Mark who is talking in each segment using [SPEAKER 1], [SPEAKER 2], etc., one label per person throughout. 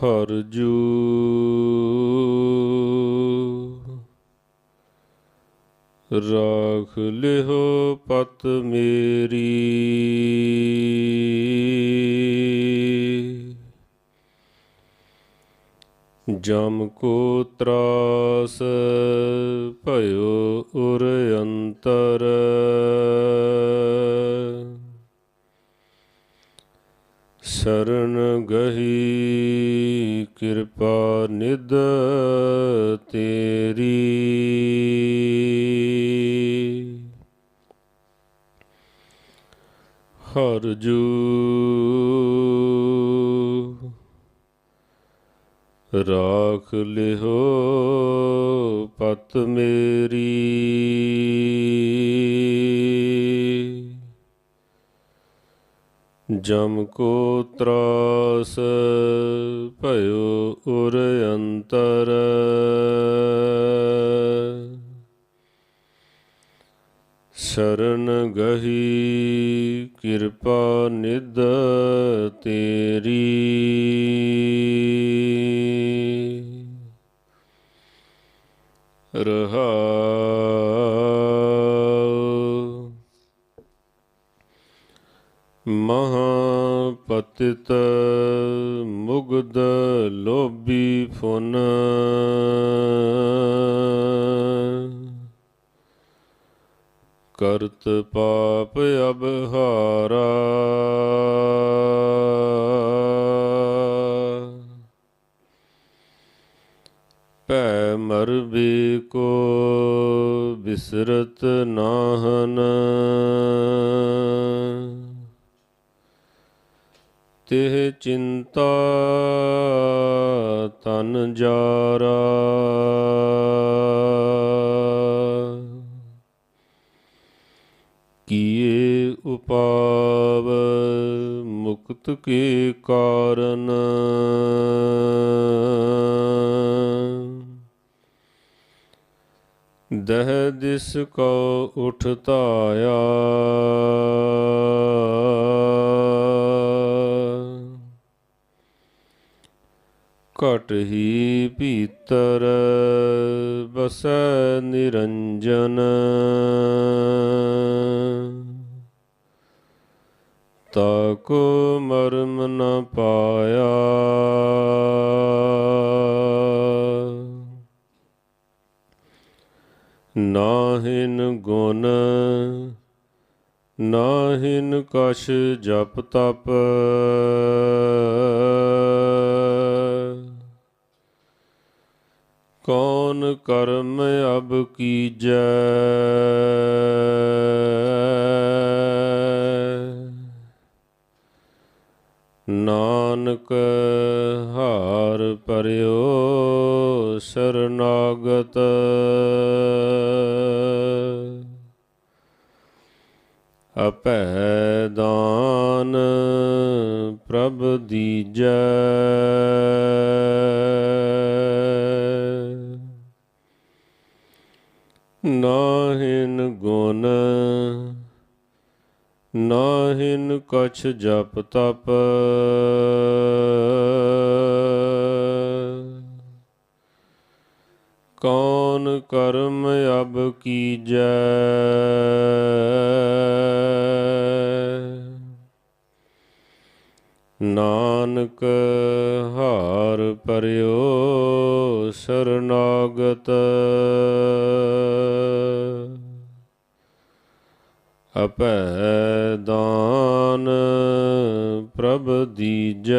[SPEAKER 1] ਹਰ ਜੂ। ਰਾਖ ਲਿਹੋ ਪਤ ਮੇਰੀ। ਜਮ ਕੋ ਤਰਾਸ ਭਇਓ ਉਰ ਅੰਤਰ। ਸ਼ਰਨ ਗਹੀ ਕਿਰਪਾ ਨਿਦ ਤੇਰੀ। ਹਰ ਜੂ ਰਾਖ ਲਿਹੋ ਪਤ ਮੇਰੀ। ਜਮ ਕੋ ਤਰਾਸ ਭਇਓ ਉਰ ਅੰਤਰ। ਸ਼ਰਨ ਗਹੀ ਕਿਰਪਾ ਨਿਦ ਤੇਰੀ। ਰਹਾ ਮਹਾਪਤਿਤ ਮੁਗਧ ਲੋਭੀ ਫੁਨ। ਕਰਤ ਪਾਪ ਅਬਹਾਰਾ। ਭੈ ਮਰਬੀ ਕੋ ਬਿਸਰਤ ਨਾਹਨ। ਤਿਹ ਚਿੰਤਾ ਤਨ ਜਾਰਾ। ਕੀਏ ਉਪਾਵ ਮੁਕਤ ਕੇ ਕਾਰਨ। ਦਹ ਦਿਸ ਕੋ ਉਠ ਧਾਇਆ। ਘਟ ਹੀ ਭੀਤਰ ਬਸੈ ਨਿਰੰਜਨ। ਤਾਕੋ ਮਰਮ ਨ ਪਾਇਆ। ਨਾਹਿਨ ਗੁਣ, ਨਾਹਿਨ ਕਛ ਜਪ ਤਪ। ਕੌਣ ਕਰਮ ਅਬ ਕੀਜੈ? ਨਾਨਕ ਹਾਰ ਪਰਿਓ ਸਰਨਾਗਤ। ਅਪੈ ਦਾਨ ਪ੍ਰਭ ਦੀਜੈ। ਨਾਹਿਨ ਕਛ ਜਪ ਤਪ। ਕੌਣ ਕਰਮ ਅਬ ਕੀਜੈ? ਨਾਨਕ ਹਾਰ ਪਰਿਓ ਸਰਨਾਗਤ। ਅਪੈ ਦਾਨ ਪ੍ਰਭ ਦੀਜੈ।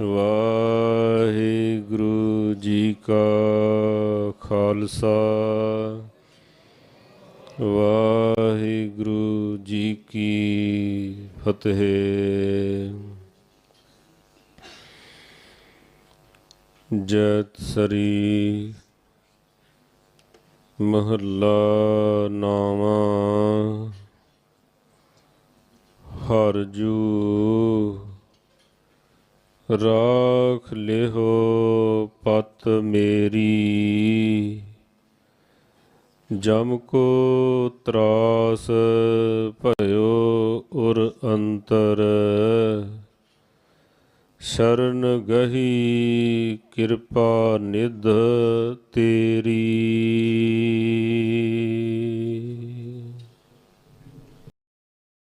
[SPEAKER 1] ਵਾਹਿਗੁਰੂ ਜੀ ਕਾ ਖਾਲਸਾ। ਵਾਹਿਗੁਰੂ ਜੀ ਕੀ ਫਤਿਹ। ਜਤ ਸਰੀ ਮਹੱਲਾ ਨਾਮਾ, ਹਰ ਜੂ ਰਾਖ ਲਿਹੋ ਪਤ ਮੇਰੀ, ਜਮ ਕੋ ਤਰਾਸ ਭਇਓ ਉਰ ਅੰਤਰ। ਸ਼ਰਨ ਗਹੀ ਕਿਰਪਾ ਨਿਧ ਤੇਰੀ।